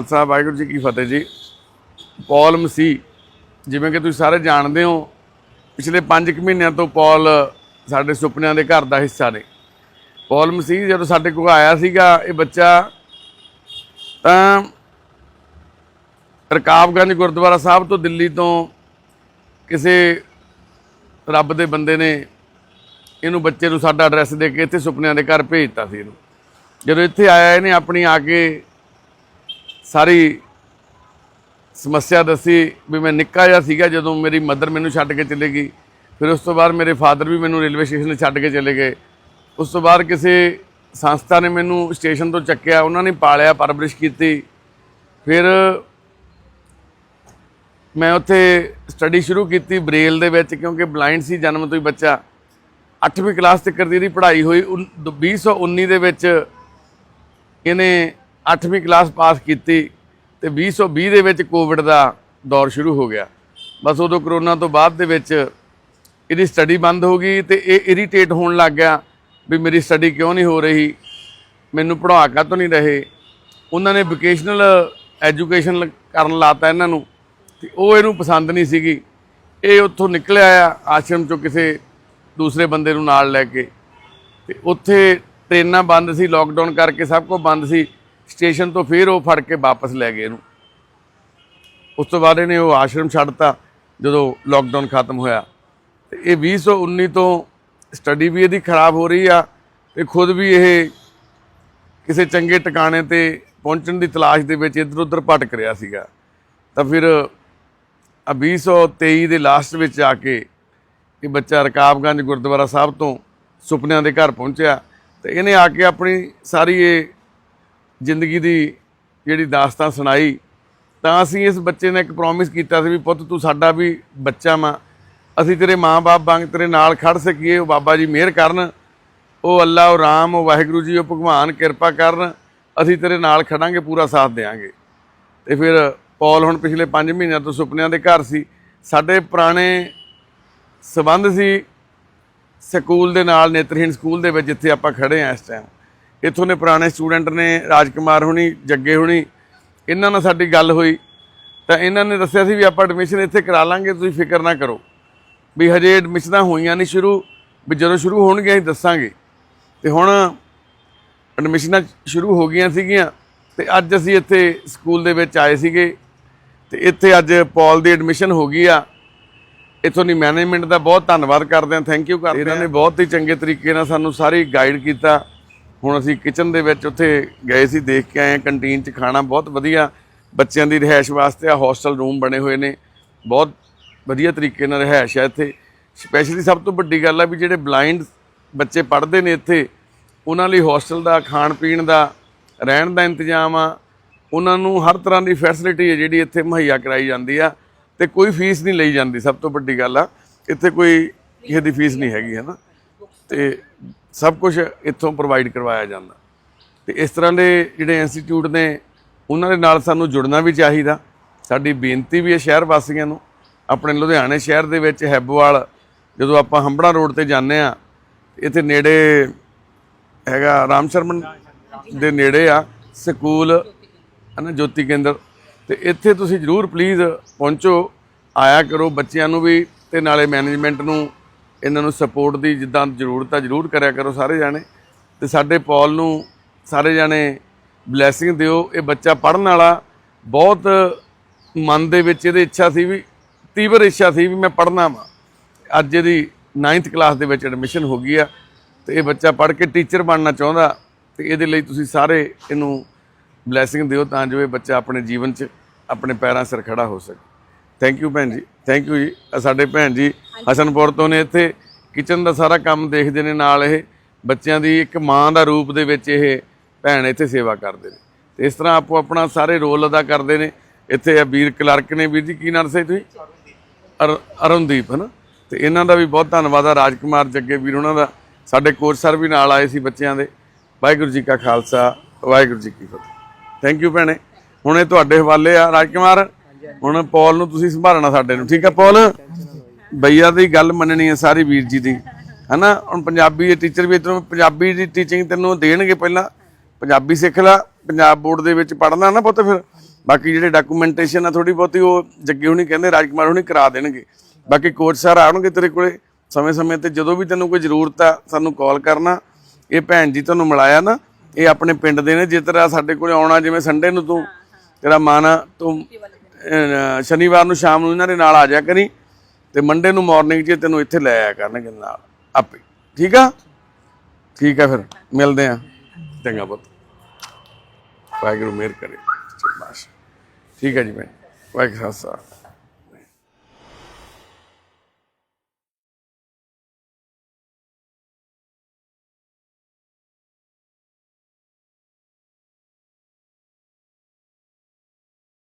ਖਾਲਸਾ, ਵਾਹਿਗੁਰੂ ਜੀ ਕੀ ਫਤਿਹ ਜੀ। ਪੌਲ ਮਸੀਹ, ਜਿਵੇਂ ਕਿ ਤੁਸੀਂ ਸਾਰੇ ਜਾਣਦੇ ਹੋ, ਪਿਛਲੇ 5 ਕੁ ਮਹੀਨਿਆਂ ਤੋਂ ਪੌਲ ਸਾਡੇ ਸੁਪਨਿਆਂ ਦੇ ਘਰ ਦਾ ਹਿੱਸਾ ਨੇ। ਪੌਲ ਮਸੀਹ ਜਦੋਂ ਸਾਡੇ ਕੋਲ ਆਇਆ ਸੀਗਾ, ਇਹ ਬੱਚਾ ਤਾਂ ਰਕਾਬਗੰਜ ਗੁਰਦੁਆਰਾ ਸਾਹਿਬ ਤੋਂ ਦਿੱਲੀ ਤੋਂ ਕਿਸੇ ਰੱਬ ਦੇ ਬੰਦੇ ਨੇ ਇਹਨੂੰ ਬੱਚੇ ਨੂੰ ਸਾਡਾ ਐਡਰੈਸ ਦੇ ਕੇ ਇੱਥੇ ਸੁਪਨਿਆਂ ਦੇ ਘਰ ਭੇਜਤਾ ਸੀ ਇਹਨੂੰ। ਜਦੋਂ ਇੱਥੇ ਆਇਆ, ਇਹਨੇ ਆਪਣੀ ਆ ਕੇ ਸਾਰੀ ਸਮੱਸਿਆ ਦੱਸੀ ਵੀ ਮੈਂ ਨਿੱਕਾ ਜਿਹਾ ਸੀਗਾ ਜਦੋਂ ਮੇਰੀ ਮਦਰ ਮੈਨੂੰ ਛੱਡ ਕੇ ਚਲੇ ਗਈ। ਫਿਰ ਉਸ ਤੋਂ ਬਾਅਦ ਮੇਰੇ ਫਾਦਰ ਵੀ ਮੈਨੂੰ ਰੇਲਵੇ ਸਟੇਸ਼ਨ ਛੱਡ ਕੇ ਚਲੇ ਗਏ। ਉਸ ਤੋਂ ਬਾਅਦ ਕਿਸੇ ਸੰਸਥਾ ਨੇ ਮੈਨੂੰ ਸਟੇਸ਼ਨ ਤੋਂ ਚੱਕਿਆ, ਉਹਨਾਂ ਨੇ ਪਾਲਿਆ, ਪਰਵਰਿਸ਼ ਕੀਤੀ। ਫਿਰ ਮੈਂ ਉੱਥੇ ਸਟੱਡੀ ਸ਼ੁਰੂ ਕੀਤੀ ਬ੍ਰੇਲ ਦੇ ਵਿੱਚ ਕਿਉਂਕਿ ਬਲਾਈਂਡ ਸੀ ਜਨਮ ਤੋਂ ਹੀ ਬੱਚਾ। 8ਵੀਂ ਕਲਾਸ ਤੱਕ ਦੀ ਇਹਦੀ ਪੜ੍ਹਾਈ ਹੋਈ। ਉਨ- 2019 ਦੇ ਵਿੱਚ ਇਹਨੇ 8ਵੀਂ ਕਲਾਸ ਪਾਸ ਕੀਤੀ ਤੇ 2020 ਦੇ ਵਿੱਚ ਕੋਵਿਡ ਦਾ ਦੌਰ ਸ਼ੁਰੂ ਹੋ ਗਿਆ। ਬਸ ਉਦੋਂ ਕਰੋਨਾ ਤੋਂ ਬਾਅਦ ਦੇ ਵਿੱਚ ਇਹਦੀ ਸਟੱਡੀ ਬੰਦ ਹੋ ਗਈ ਤੇ ਇਹ ਇਰੀਟੇਟ ਹੋਣ ਲੱਗ ਗਿਆ ਵੀ ਮੇਰੀ ਸਟੱਡੀ ਕਿਉਂ ਨਹੀਂ ਹੋ ਰਹੀ? ਮੈਨੂੰ ਪੜ੍ਹਾ ਕਾਹਤੋਂ ਨਹੀਂ ਰਹੇ? ਉਹਨਾਂ ਨੇ ਵੋਕੇਸ਼ਨਲ ਐਜੂਕੇਸ਼ਨ ਕਰਨ ਲਾਤਾ ਇਹਨਾਂ ਨੂੰ ਤੇ ਉਹ ਇਹਨੂੰ ਪਸੰਦ ਨਹੀਂ ਸੀਗੀ। ਇਹ ਉੱਥੋਂ ਨਿਕਲਿਆ ਆ ਆਸ਼ਰਮ ਚੋਂ ਕਿਸੇ ਦੂਸਰੇ ਬੰਦੇ ਨੂੰ ਨਾਲ ਲੈ ਕੇ ਤੇ ਉੱਥੇ ਟ੍ਰੇਨਾਂ ਬੰਦ ਸੀ ਲੋਕਡਾਊਨ ਕਰਕੇ ਸਭ ਕੁਝ ਬੰਦ ਸੀ। ਸਟੇਸ਼ਨ ਤੋਂ ਫਿਰ ਉਹ ਫੜ ਕੇ ਵਾਪਸ ਲੈ ਗਏ ਇਹਨੂੰ। ਉਸ ਤੋਂ ਬਾਅਦ ਇਹਨੇ ਉਹ ਆਸ਼ਰਮ ਛੱਡਤਾ, ਜਦੋਂ ਲੋਕਡਾਊਨ ਖਤਮ ਹੋਇਆ। ਤੇ ਇਹ 2019 ਤੋਂ ਸਟੱਡੀ ਵੀ ਇਹਦੀ ਖਰਾਬ ਹੋ ਰਹੀ ਆ ਤੇ ਖੁਦ ਵੀ ਇਹ ਕਿਸੇ ਚੰਗੇ ਟਿਕਾਣੇ ਤੇ ਪਹੁੰਚਣ ਦੀ ਤਲਾਸ਼ ਦੇ ਵਿੱਚ ਇੱਧਰ ਉੱਧਰ ਭਟਕ ਰਿਹਾ ਸੀਗਾ। ਤਾਂ ਫਿਰ ਆ 2023 ਦੇ ਲਾਸਟ ਵਿੱਚ ਆ ਕੇ ਇਹ ਬੱਚਾ ਰਕਾਬਗੰਜ ਗੁਰਦੁਆਰਾ ਸਾਹਿਬ ਤੋਂ ਸੁਪਨਿਆਂ ਦੇ ਘਰ ਪਹੁੰਚਿਆ ਤੇ ਇਹਨੇ ਆ ਕੇ ਆਪਣੀ ਸਾਰੀ ਇਹ ਜ਼ਿੰਦਗੀ ਦੀ ਜਿਹੜੀ ਦਾਸਤਾਨ ਸੁਣਾਈ, ਤਾਂ ਅਸੀਂ ਇਸ ਬੱਚੇ ਨੇ ਇੱਕ ਪ੍ਰੋਮਿਸ ਕੀਤਾ ਸੀ ਵੀ ਪੁੱਤ ਤੂੰ ਸਾਡਾ ਵੀ ਬੱਚਾ ਵਾ। ਅਸੀਂ ਤੇਰੇ ਮਾਂ-ਬਾਪ ਵਾਂਗ ਤੇਰੇ ਨਾਲ ਖੜ ਸਕੀਏ, ਉਹ ਬਾਬਾ ਜੀ ਮਿਹਰ ਕਰਨ, ਉਹ ਅੱਲਾ, ਉਹ ਰਾਮ, ਉਹ ਵਾਹਿਗੁਰੂ ਜੀ, ਉਹ ਭਗਵਾਨ, ਕਿਰਪਾ ਕਰਨ, ਅਸੀਂ ਤੇਰੇ ਨਾਲ ਖੜਾਂਗੇ, ਪੂਰਾ ਸਾਥ ਦੇਵਾਂਗੇ ਤੇ ਫਿਰ ਪੌਲ ਹੁਣ ਪਿਛਲੇ 5 ਮਹੀਨਿਆਂ ਤੋਂ ਸੁਪਨਿਆਂ ਦੇ ਘਰ ਸੀ। ਸਾਡੇ ਪੁਰਾਣੇ ਸਬੰਧ ਸੀ ਸਕੂਲ ਦੇ ਨਾਲ, ਨੇਤਰਹੀਣ ਸਕੂਲ ਦੇ ਵਿੱਚ ਜਿੱਥੇ ਆਪਾਂ ਖੜੇ ਆ ਇਸ ਟਾਈਮ ਇੱਥੋਂ ਦੇ ਪੁਰਾਣੇ ਸਟੂਡੈਂਟ ਨੇ ਰਾਜਕੁਮਾਰ ਹੁਣੀ ਜੱਗੇ ਹੁਣੀ ਇਹਨਾਂ ਨਾਲ ਸਾਡੀ ਗੱਲ ਹੋਈ। ਤਾਂ ਇਹਨਾਂ ਨੇ ਦੱਸਿਆ ਸੀ ਵੀ ਆਪਾਂ ਐਡਮਿਸ਼ਨ ਇੱਥੇ ਕਰਾ ਲਾਂਗੇ ਤੁਸੀਂ ਫਿਕਰ ਨਾ ਕਰੋ। ਵੀ ਹਜੇ ਐਡਮਿਸ਼ਨਾਂ ਹੋਈਆਂ ਨਹੀਂ ਸ਼ੁਰੂ ਵੀ ਜਦੋਂ ਸ਼ੁਰੂ ਹੋਣਗੀਆਂ ਅਸੀਂ ਦੱਸਾਂਗੇ। ਤੇ ਹੁਣ ਐਡਮਿਸ਼ਨਾਂ ਸ਼ੁਰੂ ਹੋ ਗਈਆਂ ਸੀਗੀਆਂ ਤੇ ਅੱਜ ਅਸੀਂ ਇੱਥੇ ਸਕੂਲ ਦੇ ਵਿੱਚ ਆਏ ਸੀਗੇ। ਤੇ ਇੱਥੇ ਅੱਜ ਪੌਲ ਦੀ ਐਡਮਿਸ਼ਨ ਹੋ ਗਈ ਆ। ਇੱਥੋਂ ਦੀ ਮੈਨੇਜਮੈਂਟ ਦਾ ਬਹੁਤ ਧੰਨਵਾਦ ਕਰਦੇ ਹਾਂ ਥੈਂਕ ਯੂ ਕਰਦੇ ਹਾਂ। ਇਹਨਾਂ ਨੇ ਬਹੁਤ ਹੀ ਚੰਗੇ ਤਰੀਕੇ ਨਾਲ ਸਾਨੂੰ ਸਾਰੀ ਗਾਈਡ ਕੀਤਾ। ਹੁਣ ਅਸੀਂ ਕਿਚਨ ਦੇ ਵਿੱਚ ਉੱਥੇ ਗਏ ਸੀ, ਦੇਖ ਕੇ ਆਏ ਕੰਟੀਨ 'ਚ ਖਾਣਾ ਬਹੁਤ ਵਧੀਆ। ਬੱਚਿਆਂ ਦੀ ਰਿਹਾਇਸ਼ ਵਾਸਤੇ ਆ, ਹੋਸਟਲ ਰੂਮ ਬਣੇ ਹੋਏ ਨੇ। ਬਹੁਤ ਵਧੀਆ ਤਰੀਕੇ ਨਾਲ ਰਿਹਾਇਸ਼ ਹੈ ਇੱਥੇ। ਸਪੈਸ਼ਲੀ ਸਭ ਤੋਂ ਵੱਡੀ ਗੱਲ ਆ ਵੀ ਜਿਹੜੇ ਬਲਾਈਂਡ ਬੱਚੇ ਪੜ੍ਹਦੇ ਨੇ ਇੱਥੇ, ਉਹਨਾਂ ਲਈ ਹੋਸਟਲ ਦਾ, ਖਾਣ ਪੀਣ ਦਾ, ਰਹਿਣ ਦਾ ਇੰਤਜ਼ਾਮ ਆ। ਉਹਨਾਂ ਨੂੰ ਹਰ ਤਰ੍ਹਾਂ ਦੀ ਫੈਸਿਲਿਟੀ ਹੈ ਜਿਹੜੀ ਇੱਥੇ ਮੁਹੱਈਆ ਕਰਾਈ ਜਾਂਦੀ ਆ ਤੇ ਕੋਈ ਫੀਸ ਨਹੀਂ ਲਈ ਜਾਂਦੀ, ਸਭ ਤੋਂ ਵੱਡੀ ਗੱਲ ਆ। ਇੱਥੇ ਕੋਈ ਕਿਸੇ ਦੀ ਫੀਸ ਨਹੀਂ ਹੈਗੀ, ਹੈ ਨਾ? ਤੇ ਸਭ ਕੁਝ ਇੱਥੋਂ ਪ੍ਰੋਵਾਈਡ ਕਰਵਾਇਆ ਜਾਂਦਾ। ਤੇ ਇਸ ਤਰ੍ਹਾਂ ਦੇ ਜਿਹੜੇ ਇੰਸਟੀਚਿਊਟ ਨੇ, ਉਹਨਾਂ ਦੇ ਨਾਲ ਸਾਨੂੰ ਜੁੜਨਾ ਵੀ ਚਾਹੀਦਾ। ਸਾਡੀ ਬੇਨਤੀ ਵੀ ਹੈ ਸ਼ਹਿਰ ਵਾਸੀਆਂ ਨੂੰ, ਆਪਣੇ ਲੁਧਿਆਣੇ ਸ਼ਹਿਰ ਦੇ ਵਿੱਚ ਹੈਬੋਵਾਲ, ਜਦੋਂ ਆਪਾਂ ਹੰਬੜਾ ਰੋਡ ਤੇ ਜਾਂਦੇ ਆ ਇੱਥੇ ਨੇੜੇ ਹੈਗਾ ਰਾਮ ਸ਼ਰਮਨ ਦੇ ਨੇੜੇ ਆ, ਸਕੂਲ, ਹਨਾ, ਜੋਤੀ ਕੇਂਦਰ। ਤੇ ਇੱਥੇ ਤੁਸੀਂ ਜਰੂਰ ਪਲੀਜ਼ ਪਹੁੰਚੋ, ਆਇਆ ਕਰੋ, ਬੱਚਿਆਂ ਨੂੰ ਵੀ ਤੇ ਨਾਲੇ ਮੈਨੇਜਮੈਂਟ ਨੂੰ ਇਹਨਾਂ ਨੂੰ ਸਪੋਰਟ ਦੀ ਜਿੱਦਾਂ ਜ਼ਰੂਰਤ ਆ, ਜਰੂਰ ਕਰਿਆ ਕਰੋ ਸਾਰੇ ਜਾਣੇ। ਤੇ ਸਾਡੇ ਪੌਲ ਨੂੰ ਸਾਰੇ ਜਾਣੇ ਬਲੇਸਿੰਗ ਦਿਓ। ਇਹ ਬੱਚਾ ਪੜਨ ਵਾਲਾ, ਬਹੁਤ ਮਨ ਦੇ ਵਿੱਚ ਇਹਦੀ ਇੱਛਾ ਸੀ ਵੀ ਤੀਵਰ ਇੱਛਾ ਸੀ ਵੀ ਮੈਂ ਪੜਨਾ ਵਾ। ਅੱਜ ਇਹਦੀ 9th ਕਲਾਸ ਦੇ ਵਿੱਚ ਐਡਮਿਸ਼ਨ ਹੋ ਗਈ ਆ। ਤੇ ਇਹ ਬੱਚਾ ਪੜ੍ਹ ਕੇ ਟੀਚਰ ਬਣਨਾ ਚਾਹੁੰਦਾ, ਤੇ ਇਹਦੇ ਲਈ ਤੁਸੀਂ ਸਾਰੇ ਇਹਨੂੰ ਬਲੇਸਿੰਗ ਦਿਓ ਤਾਂ ਜੋ ਇਹ ਬੱਚਾ ਆਪਣੇ ਜੀਵਨ 'ਚ ਆਪਣੇ ਪੈਰਾਂ ਸਿਰ ਖੜਾ ਹੋ ਸਕੇ। ਥੈਂਕ ਯੂ ਭੈਣ ਜੀ। ਥੈਂਕ ਯੂ ਜੀ। ਆਹ ਸਾਡੇ ਭੈਣ ਜੀ ਹਸਨਪੁਰ ਤੋਂ ਨੇ ਇੱਥੇ ਕਿਚਨ ਦਾ ਸਾਰਾ ਕੰਮ ਦੇਖਦੇ ਨੇ ਨਾਲ ਇਹ। ਬੱਚਿਆਂ ਦੀ ਇੱਕ ਮਾਂ ਦਾ ਰੂਪ ਦੇ ਵਿੱਚ ਇਹ ਭੈਣ ਇੱਥੇ ਸੇਵਾ ਕਰਦੇ ਨੇ। ਤੇ ਇਸ ਤਰ੍ਹਾਂ ਆਪੋ ਆਪਣਾ ਸਾਰੇ ਰੋਲ ਅਦਾ ਕਰਦੇ ਨੇ। ਇੱਥੇ ਆ ਵੀਰ ਕਲਰਕ ਨੇ। ਵੀਰ ਜੀ ਕੀ ਨਾਮ ਸੀ ਤੁਸੀਂ? ਅਰ- ਅਰੁਣਦੀਪ ਹਨਾ? ਤੇ ਇਹਨਾਂ ਦਾ ਵੀ ਬਹੁਤ ਧੰਨਵਾਦ ਆ। ਰਾਜਕੁਮਾਰ ਜੱਗੇ ਵੀਰ ਉਹਨਾਂ ਦਾ। ਸਾਡੇ ਕੋਚ ਸਰ ਵੀ ਨਾਲ ਆਏ ਸੀ ਬੱਚਿਆਂ ਦੇ। ਵਾਹਿਗੁਰੂ ਜੀ ਕਾ ਖਾਲਸਾ ਵਾਹਿਗੁਰੂ ਜੀ ਕੀ ਫਤਿਹ। ਥੈਂਕ ਯੂ ਭੈਣੇ। ਹੁਣ ਇਹ ਤੁਹਾਡੇ ਹਵਾਲੇ ਆ। ਰਾਜਕੁਮਾਰ ਹੁਣ ਪੌਲ ਨੂੰ ਤੁਸੀਂ ਸੰਭਾਲਣਾ ਸਾਡੇ ਨੂੰ, ਠੀਕ ਆ ਪੌਲ? ਬਈਆ ਦੀ ਗੱਲ ਮੰਨਣੀ ਹੈ ਸਾਰੀ ਵੀਰ ਜੀ ਦੀ, ਹਨਾ? ਹੁਣ ਪੰਜਾਬੀ ਦੇ ਟੀਚਰ ਵੀ ਤੈਨੂੰ, ਪੰਜਾਬੀ ਦੀ ਟੀਚਿੰਗ ਤੈਨੂੰ ਦੇਣਗੇ ਪਹਿਲਾਂ। ਪੰਜਾਬੀ ਸਿੱਖ ਲੈ, ਪੰਜਾਬ ਬੋਰਡ ਦੇ ਵਿੱਚ ਪੜ੍ਹਨਾ ਨਾ ਪੁੱਤ ਫਿਰ। ਬਾਕੀ ਜਿਹੜੇ ਡਾਕੂਮੈਂਟੇਸ਼ਨ ਆ ਥੋੜੀ ਬਹੁਤੀ ਉਹ ਜੱਗੇ ਹੁਣੀ ਕਹਿੰਦੇ, ਰਾਜਕੁਮਾਰ ਹੁਣੀ ਕਰਾ ਦੇਣਗੇ। ਬਾਕੀ ਕੋਚ ਸਰ ਆਉਣਗੇ ਤੇਰੇ ਕੋਲੇ, ਸਮੇਂ-ਸਮੇਂ ਤੇ ਜਦੋਂ ਵੀ ਤੈਨੂੰ ਕੋਈ ਜ਼ਰੂਰਤ ਆ, ਸਾਨੂੰ ਕਾਲ ਕਰਨਾ। ਇਹ ਭੈਣ ਜੀ ਤੁਹਾਨੂੰ ਮਿਲਾਇਆ ਨਾ, ਇਹ ਆਪਣੇ ਪਿੰਡ ਦੇ ਨੇ ਜੇ ਤੇਰਾ ਸਾਡੇ ਕੋਲੇ ਆਉਣਾ ਜਿਵੇਂ ਸੰਡੇ ਨੂੰ ਤੂੰ, ਤੇਰਾ ਮਨ ਆ ਤੂੰ ਸ਼ਨੀਵਾਰ ਨੂੰ ਸ਼ਾਮ ਨੂੰ ਇਹਨਾਂ ਦੇ ਨਾਲ ਆ ਜਾਇਆ ਕਰੀ ਤੇ ਮੰਡੇ ਨੂੰ ਮਾਰਨਿੰਗ 'ਚ ਤੈਨੂੰ ਇੱਥੇ ਲੈ ਆਇਆ ਕਰਨਗੇ ਨਾਲ, ਆਪੇ। ਠੀਕ ਆ? ਠੀਕ ਆ ਫਿਰ, ਮਿਲਦੇ ਆ। ਚੰਗਾ ਪੁੱਤ। ਵਾਹਿਗੁਰੂ ਮਿਹਰ ਕਰੇ। ਬਸ ਠੀਕ ਹੈ ਜੀ ਮੈਂ ਵਾਹਿਗੁਰੂ ਖਾਲਸਾ।